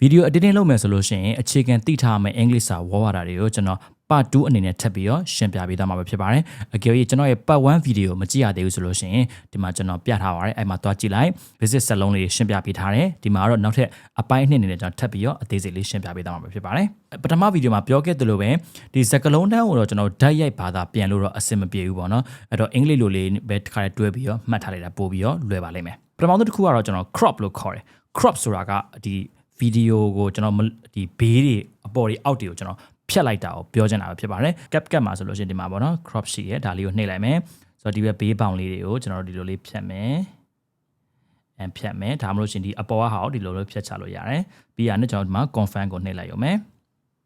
ဗီဒီယို editing လုပ်မယ်ဆိုလို့ရှိရင်အခြေခံသိထားမယ့်အင်္ဂလိပ်စာဝေါ်ဝါတာတွေကိုကျွန်တော် part 2အနေနဲ့ထပ်ပြီးတော့ရှင်းပြပေးသွားမှာပဲဖြစ်ပါတယ်အကယ်၍ကျွန်တော်ရဲ့ part 1ဗီဒီယိုမကြည့်ရသေးဘူးဆိုလို့ရှိရင်ဒီမှာကျွန်တော်ပြထားပါတယ်အဲ့မှာသွားကြည့်လိုက် visit စက်လုံးလေးရှင်းပြပေးထားတယ်ဒီမှာကတော့နောက်ထပ်အပိုင်းနှစ်အနေနဲ့ကျွန်တော်ထပ်ပြီးတော့အသေးစိတ်လေးရှင်းပြပေးသွားမှာပဲဖြစ်ပါတယ်ပထမဗီဒီယိုမှာပြောခဲ့သလိုပဲဒီစကလုံးတန်းကိုတော့ကျွန်တော်ဓာတ်ရိုက်ဘာသာပြန်လို့တော့အဆင်မပြေဘူးပေါ့နော်အဲ့တော့အင်္ဂလိပ်လိုလေးပဲတစ်ခါတည်းတွဲပြီးတော့မှတ်ထားလိုက်တာပို့ပြီးတော့လွယ်ပါလိမ့်မယ်ပထမဆုံးတစ်ခုကတော့ကျွန်တော် crop လို့ခေါ်တယ် crop ဆိုတာကဒီ ဗီဒီယိုကိုကျွန်တော်ဒီဘေးတွေအပေါ်တွေအောက်တွေကိုကျွန်တော်ဖြတ်လိုက်တာကိုပြောချင်တာပဲဖြစ်ပါတယ် cap cap မှာဆိုလို့ရှိရင်ဒီမှာပေါ့နော် crop ရှိရဲဒါလေးကိုနှိပ်လိုက်မယ်ဆိုတော့ဒီဘက်ဘေးပေါင်လေးတွေကိုကျွန်တော်တို့ဒီလိုလေးဖြတ်မယ်အဖြတ်မယ်ဒါမှမဟုတ်ရှင်ဒီအပေါ်ကဟာကိုဒီလိုလိုဖြတ်ချလို့ရတယ်ပြီးရနဲ့ကျွန်တော်ဒီမှာ confirm ကိုနှိပ်လိုက်ရုံပဲ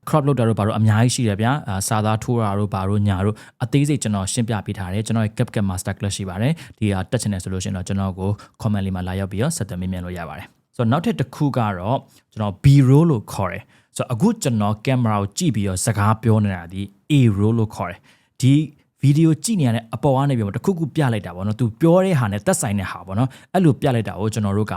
crop လုပ်တာတို့ဘာလို့အများကြီးရှိတယ်ဗျာအာစာသားထိုးတာတို့ဘာလို့ညာတို့အသေးစိတ်ကျွန်တော်ရှင်းပြပေးထားတယ်ကျွန်တော်ရဲ့ CapCut Master Class ရှိပါတယ်ဒီဟာတက်ချင်တယ်ဆိုလို့ရှိရင်တော့ကျွန်တော်ကို comment လေးမှာလာရောက်ပြီးတော့ဆက်သွယ်မေးမြန်းလို့ရပါတယ် ဆိုတော့နောက်ထပ်တစ်ခုကတော့ကျွန်တော် B roll လို့ခေါ်တယ်ဆိုတော့အခုကျွန်တော်ကင်မရာကိုကြည့်ပြီးတော့စကားပြောနေတာဒီ A roll လို့ခေါ်တယ်ဒီဗီဒီယိုကြည့်နေရတဲ့အပေါ်ကနေပြီးတော့တခုခုပြလိုက်တာပေါ့နော်သူပြောတဲ့ဟာနဲ့သက်ဆိုင်တဲ့ဟာပေါ့နော်အဲ့လိုပြလိုက်တာကိုကျွန်တော်တို့က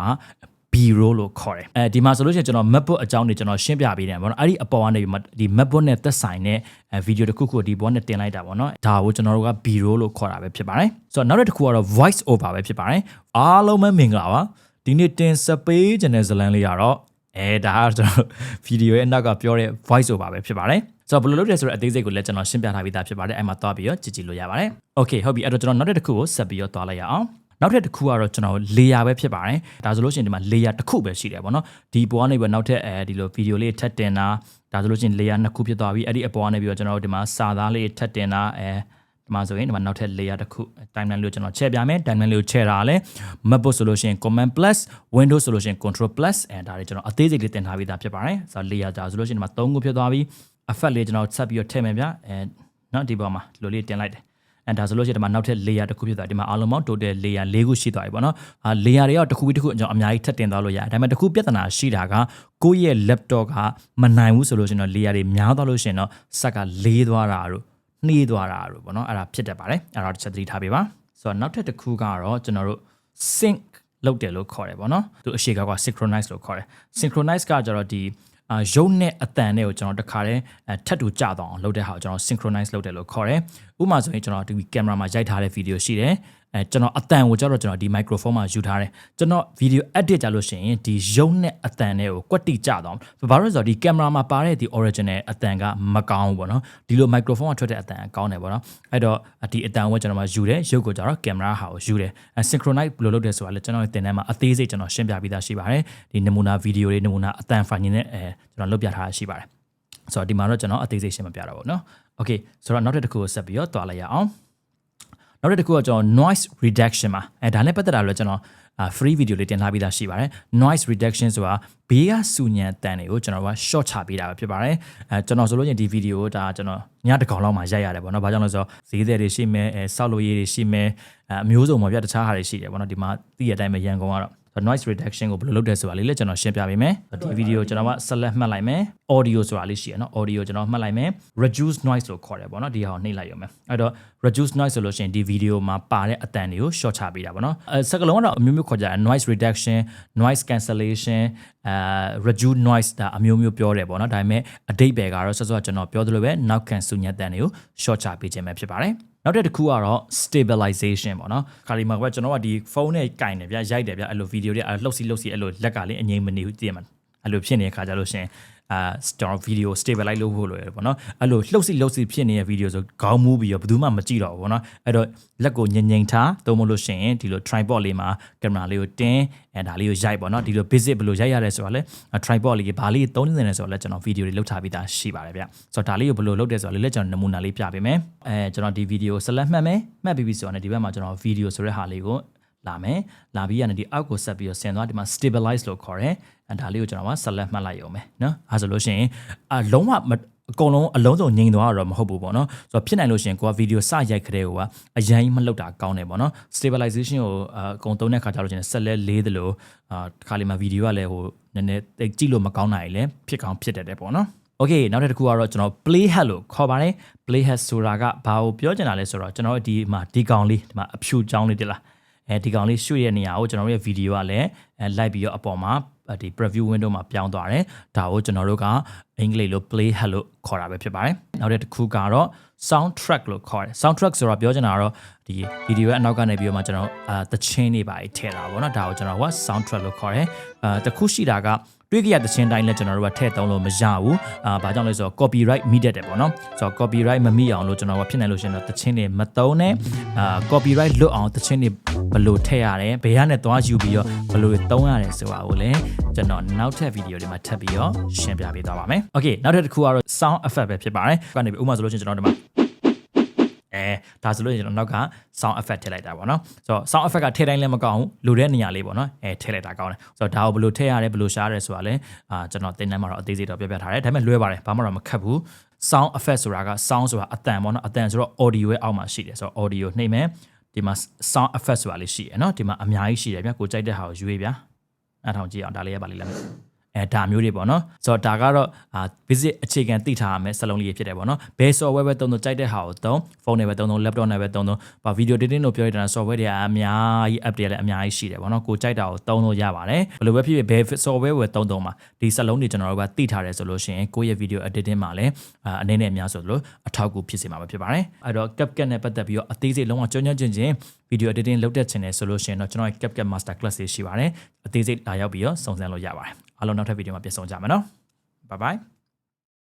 B roll လို့ခေါ်တယ်အဲဒီမှာဆိုလို့ရှိရင်ကျွန်တော် MacBook အကြောင်းတွေကျွန်တော်ရှင်းပြပေးတယ်ပေါ့နော်အဲ့ဒီအပေါ်ကနေဒီ MacBook နဲ့သက်ဆိုင်တဲ့ဗီဒီယိုတစ်ခုခုဒီဘောနဲ့တင်လိုက်တာပေါ့နော်ဒါကိုကျွန်တော်တို့က B roll လို့ခေါ်တာပဲဖြစ်ပါတယ်ဆိုတော့နောက်တစ်ခုကတော့ voice over ပဲဖြစ်ပါတယ်အားလုံးပဲမင်္ဂလာပါ ဒီနေ့တင်ဆက်ပေးခြင်းတဲ့ဇလန်းလေးကတော့အဲဒါကကျွန်တော်ဗီဒီယိုရဲ့နောက်ကပြောတဲ့ voice over ပဲဖြစ်ပါတယ်ဆိုတော့ဘယ်လိုလုပ်လဲဆိုတော့အသေးစိတ်ကိုလည်းကျွန်တော်ရှင်းပြထားပြီးသားဖြစ်ပါတယ်အဲ့မှာသွားပြီးတော့ကြည့်ကြည့်လို့ရပါတယ်။ Okay ဟုတ်ပြီအဲ့တော့ကျွန်တော်နောက်တစ်ခုကိုဆက်ပြီးတော့သွားလိုက်ရအောင်။နောက်ထပ်တစ်ခုကတော့ကျွန်တော် layer ပဲဖြစ်ပါတယ်။ဒါဆိုလို့ရှိရင်ဒီမှာ layer တစ်ခုပဲရှိတယ်ပေါ့နော်။ဒီပေါ်ကနေပြီးနောက်ထပ်အဲဒီလိုဗီဒီယိုလေးထပ်တင်တာဒါဆိုလို့ရှိရင် layer နှစ်ခုဖြစ်သွားပြီ။အဲ့ဒီအပေါ်ကနေပြီးတော့ကျွန်တော်တို့ဒီမှာစာသားလေးထပ်တင်တာအဲ ဒီမှာဆိုရင်ဒီမှာနောက်ထပ် layer တစ်ခု timeline လေးကိုကျွန်တော်ချဲ့ပြမယ် timeline လေးကိုချဲ့တာလဲ MacBook ဆိုလို့ရှိရင် command plus Windows ဆိုလို့ရှိရင် control plus အဲဒါတွေကျွန်တော်အသေးစိတ်လေးတင်ထားပြီးသားဖြစ်ပါတယ်။ဆိုတော့ layer ဒါဆိုလို့ရှိရင်ဒီမှာ၃ခုဖြစ်သွားပြီ။ effect လေးကျွန်တော်ဆက်ပြီးတော့ထည့်မယ်ဗျ။အဲနော်ဒီပေါ်မှာဒီလိုလေးတင်လိုက်တယ်အဲဒါဆိုလို့ရှိရင်ဒီမှာနောက်ထပ် layer တစ်ခုဖြစ်သွားဒီမှာအားလုံးပေါင်း total layer ၄ခုရှိသွားပြီပေါ့နော်အာ layer တွေရောတစ်ခုပြီးတစ်ခုကျွန်တော်အများကြီးထပ်တင်သွားလို့ရတယ်ဒါပေမဲ့တစ်ခုပြဿနာရှိတာကကိုယ့်ရဲ့ laptop ကမနိုင်ဘူးဆိုလို့ရှိရင်တော့ layer တွေများသွားလို့ရှိရင်တော့စက်ကလေးသွားတာတို့ နှေးသွားတာတို့ပေါ့နော်အဲ့ဒါဖြစ်တတ်ပါတယ်အဲ့ဒါတစ်ချက်သတိထားပေးပါဆိုတော့နောက်ထပ်တစ်ခုကတော့ကျွန်တော်တို့ sync လုပ်တယ်လို့ခေါ်တယ်ပေါ့နော်သူအရှိကက synchronize လို့ခေါ်တယ် synchronize ကကျတော့ဒီအာရုပ်နဲ့အတန်နဲ့ကိုကျွန်တော်တခါတည်းထပ်တူကြတော့အောင်လုပ်တဲ့ဟာကိုကျွန်တော် synchronize လုပ်တယ်လို့ခေါ်တယ်။ ဥပမာဆိုရင်ကျွန်တော်ဒီကင်မရာမှာရိုက်ထားတဲ့ဗီဒီယိုရှိတယ်။အဲကျွန်တော်အတန်ကိုကျတော့ကျွန်တော်ဒီ microphone မှာယူထားတယ်။ကျွန်တော်ဗီဒီယို edit ကြလို့ရှိရင်ဒီရုပ်နဲ့အတန်နဲ့ကိုကွက်တိကြတော့ဘာလို့လဲဆိုတော့ဒီကင်မရာမှာပါတဲ့ဒီ original အတန်ကမကောင်းဘူးပေါ့နော်။ဒီလို microphone ကထွက်တဲ့အတန်ကောင်းတယ်ပေါ့နော်။အဲ့တော့ဒီအတန်ကိုကျွန်တော်မှယူတယ်ရုပ်ကိုကျတော့ကင်မရာဟာကိုယူတယ်။ synchronize ဘယ်လိုလုပ်တယ်ဆိုတာလည်းကျွန်တော်တင်ထဲမှာအသေးစိတ်ကျွန်တော်ရှင်းပြပေးသားရှိပါတယ်။ဒီနမူနာဗီဒီယိုတွေနမူနာအတန် file နဲ့အဲကျွန်တော်လုပ်ပြထားတာရှိပါတယ်။ ဆိုတော့ဒီမှာတော့ကျွန်တော်အသေးစိတ်ရှင်းမပြတာပေါ့နော် okay ဆိုတော့နောက်တစ်ခုကိုဆက်ပြီးတော့တွားလိုက်ရအောင်နောက်တစ်ခုကကျွန်တော် noise reduction ပါအဲဒါနဲ့ပတ်သက်တာလည်းကျွန်တော် free video လေးတင်ထားပြီးသားရှိပါတယ် noise reduction ဆိုတာဘေးကစူညံတန်တွေကိုကျွန်တော်က short ချပေးတာပဲဖြစ်ပါတယ်အဲကျွန်တော်ဆိုလို့ရင်ဒီ video ကိုဒါကျွန်တော်ညတစ်ကောင်လောက်မှရိုက်ရတယ်ပေါ့နော်ဘာကြောင့်လဲဆိုတော့ဈေးသည်တွေရှိမယ်အဲဆောက်လို့ရေးတွေရှိမယ်အမျိုးစုံပေါ့ဗျာတခြားဟာတွေရှိတယ်ပေါ့နော်ဒီမှာသိရတဲ့အတိုင်းပဲရန်ကုန်ကတော့ noise reduction ကိုဘယ်လိုလုပ်တယ်ဆိုတာလေးလည်းကျွန်တော်ရှင်းပြပေးမယ်ဒီဗီဒီယိုကျွန်တော်က select မှတ်လိုက်မယ် audio ဆိုတာလေးရှိရနော် audio ကျွန်တော်မှတ်လိုက်မယ် reduce noise လို့ခေါ်တယ်ပေါ့နော်ဒီဟာကိုနှိပ်လိုက်ရမယ်အဲ့တော့ reduce noise ဆိုလို့ရှိရင်ဒီဗီဒီယိုမှာပါတဲ့အတန်တွေကို short ချပေးတာပေါ့နော်အဲစကလုံးကတော့အမျိုးမျိုးခေါ်ကြတယ် noise reduction noise cancellation အဲ reduce noise ဒါအမျိုးမျိုးပြောတယ်ပေါ့နော်ဒါပေမဲ့အတိတ်ပဲကတော့ဆက်စောကျွန်တော်ပြောသလိုပဲနောက်ခံစုညက်တန်တွေကို short ချပေးခြင်းပဲဖြစ်ပါတယ် နောက်တစ်ခုကတော့ stabilization ပေါ့နော်ခါလီမှာကကျွန်တော်ကဒီဖုန်းနဲ့ကင်တယ်ဗျရိုက်တယ်ဗျအဲ့လိုဗီဒီယိုတွေအဲ့လှုပ်စီလှုပ်စီအဲ့လိုလက်ကလေးအငြိမ်မနေဘူးတည်မှာအဲ့လိုဖြစ်နေတဲ့ခါကြလို့ရှင် အာကျွန်တော်ဗီဒီယို stabilize လုပ်ဖို့လိုရတယ်ပေါ့နော်အဲ့လိုလှုပ်စီလှုပ်စီဖြစ်နေတဲ့ဗီဒီယိုဆိုခေါင်းမူးပြီးတော့ဘယ်သူမှမကြည့်တော့ဘူးပေါ့နော်အဲ့တော့လက်ကိုငြိမ်ငြိမ်ထားသုံးမလို့ရှိရင်ဒီလို tripod လေးမှာကင်မရာလေးကိုတင်းအဲဒါလေးကိုရိုက်ပေါ့နော်ဒီလို basic ဘယ်လိုရိုက်ရလဲဆိုတာလဲ tripod လေးဘာလေးသုံးနေတယ်ဆိုတော့လဲကျွန်တော်ဗီဒီယိုတွေလုပ်ထားပြီးသားရှိပါတယ်ဗျဆိုတော့ဒါလေးကိုဘယ်လိုလုပ်တယ်ဆိုတာလေးလည်းကျွန်တော်နမူနာလေးပြပေးမယ်အဲကျွန်တော်ဒီဗီဒီယို select မှတ်မယ်မှတ်ပြီးပြီဆိုတော့ဒီဘက်မှာကျွန်တော်ဗီဒီယိုဆိုတဲ့ဟာလေးကိုလာမယ်လာပြီးရတယ်ဒီအောက်ကိုဆက်ပြီးတော့ဆင်သွားဒီမှာ stabilize လို့ခေါ်တယ်အဲ ဒါလေးကိုကျွန်တော်ကဆက်လက်မှတ်လိုက်ရုံပဲနော်အဲဆိုလို့ရှိရင်အလုံးဝအကုန်လုံးအလုံးစုံငြိမ်သွားတော့မဟုတ်ဘူးပေါ့နော်ဆိုတော့ဖြစ်နိုင်လို့ရှိရင်ကိုကဗီဒီယိုစရိုက်ခတဲ့ကိုကအရင်မလောက်တာကောင်းတယ်ပေါ့နော် stabilization ကိုအကုန်သုံးတဲ့ခါကျတော့ကျွန်တော်ဆက်လက်လေးသလိုအာတစ်ခါလေးမှာဗီဒီယိုကလည်းဟိုနည်းနည်းကြည့်လို့မကောင်းနိုင်လေဖြစ်ကောင်းဖြစ်တတ်တယ်ပေါ့နော် Okay နောက်တစ်ခုကတော့ကျွန်တော် play hat လို့ခေါ်ပါတယ် play hat ဆိုတာကဘာကိုပြောချင်တာလဲဆိုတော့ကျွန်တော်ဒီမှာဒီကောင်လေးဒီမှာအဖြူချောင်းလေးတက်လားအဲဒီကောင်လေးရှုရဲ့နေရာကိုကျွန်တော်ရဲ့ဗီဒီယိုကလည်း အဲလိုက်ပြီးတော့အပေါ်မှာဒီ preview window မှာပြောင်းသွားတယ်ဒါကိုကျွန်တော်တို့ကအင်္ဂလိပ်လို play head လို့ခေါ်တာပဲဖြစ်ပါတယ်နောက်တစ်ခုကတော့ soundtrack လို့ခေါ်တယ် soundtrack ဆိုတော့ပြောချင်တာကတော့ဒီဗီဒီယိုရဲ့အနောက်ကနေပြီးတော့မှကျွန်တော်အာသချင်းတွေပါထည့်တာပေါ့နော်ဒါကိုကျွန်တော်က soundtrack လို့ခေါ်တယ်အာတခုရှိတာကတွေးကြရတဲ့ချင်းတိုင်းလည်းကျွန်တော်တို့ကထည့်သုံးလို့မရဘူးအာဘာကြောင့်လဲဆိုတော့ copyright မိတတ်တယ်ပေါ့နော်ဆိုတော့ copyright မမိအောင်လို့ကျွန်တော်ကဖြစ်နိုင်လို့ရှိရင်တော့တချင်းတွေမသုံးနဲ့အာ copyright လွတ်အောင်တချင်းတွေဘယ်လိုထည့်ရတယ်ဘယ်ကနေသွားယူပြီးတော့ဘယ်လိုသုံးရတယ်ဆိုတာကိုလည်းကျွန်တော်နောက်ထပ်ဗီဒီယိုတွေမှာထပ်ပြီးတော့ရှင်းပြပေးသွားပါမယ် Okay နောက်ထပ်တစ်ခုကတော့ sound effect ပဲဖြစ်ပါတယ်ကနေပြီးဥပမာဆိုလို့ရှိရင်ကျွန်တော်ဒီမှာအဲဒါဆိုလို့ကျွန်တော်နောက်က sound effect ထည့်လိုက်တာပေါ့နော်ဆိုတော့ sound effect ကထည့်တိုင်းလည်းမကောင်းဘူးလိုတဲ့နေရာလေးပေါ့နော်အဲထည့်လိုက်တာကောင်းတယ်ဆိုတော့ဒါကိုဘယ်လိုထည့်ရတယ်ဘယ်လိုရှားရတယ်ဆိုတာလည်းအာကျွန်တော်သင်တန်းမှာတော့အသေးစိတ်တော့ပြပြထားတယ်ဒါပေမဲ့လွဲပါတယ်ဘာမှတော့မခက်ဘူး sound effect ဆိုတာက sound ဆိုတာအတန်ပေါ့နော်အတန်ဆိုတော့ audio ရဲ့အောက်မှာရှိတယ်ဆိုတော့ audio နှိမ့်မယ် ဒီမှာ sound effect ဆိုတာလေးရှိရယ်နော်ဒီမှာအများကြီးရှိတယ်ဗျကိုကြိုက်တဲ့ဟာကိုရွေးဗျာအဲ့ထောင်ကြည့်အောင်ဒါလေးရပါလိမ့်မယ် အဲဒါမျိုးတွေပေါ့နော်ဆိုတော့ဒါကတော့အာ basic အခြေခံသိထားရမယ်စလုံးလေးဖြစ်တယ်ပေါ့နော်ဘယ် software ပဲတုံးတုံးကြိုက်တဲ့ဟာကိုတုံးဖုန်းနဲ့ပဲတုံးတုံး laptop နဲ့ပဲတုံးတုံးဘာ video editing လို့ပြောရတဲ့ software တွေကအများကြီး app တွေလည်းအများကြီးရှိတယ်ပေါ့နော်ကိုကြိုက်တာကိုတုံးလို့ရပါတယ်ဘယ်လိုပဲဖြစ်ဖြစ်ဘယ် software ဝယ်တုံးတုံးမှာဒီစလုံးတွေကျွန်တော်တို့ကသိထားတယ်ဆိုလို့ရှိရင်ကိုယ့်ရဲ့ video editing မှာလည်းအာအနေနဲ့အများဆိုလို့အထောက်အကူဖြစ်စေမှာပဲဖြစ်ပါတယ်အဲ့တော့ CapCut နဲ့ပတ်သက်ပြီးတော့အသေးစိတ်လုံးဝကျွမ်းကျွမ်းကျင်ကျင် video editing လုပ်တတ်ချင်တယ်ဆိုလို့ရှိရင်တော့ကျွန်တော်ရဲ့ CapCut master class တွေရှိပါတယ်အသေးစိတ်လာရောက်ပြီးတော့စုံစမ်းလို့ရပါတယ် အားလုံးနောက်ထပ်ဗီဒီယိုမှာပြန်ဆုံကြမယ်နော် bye bye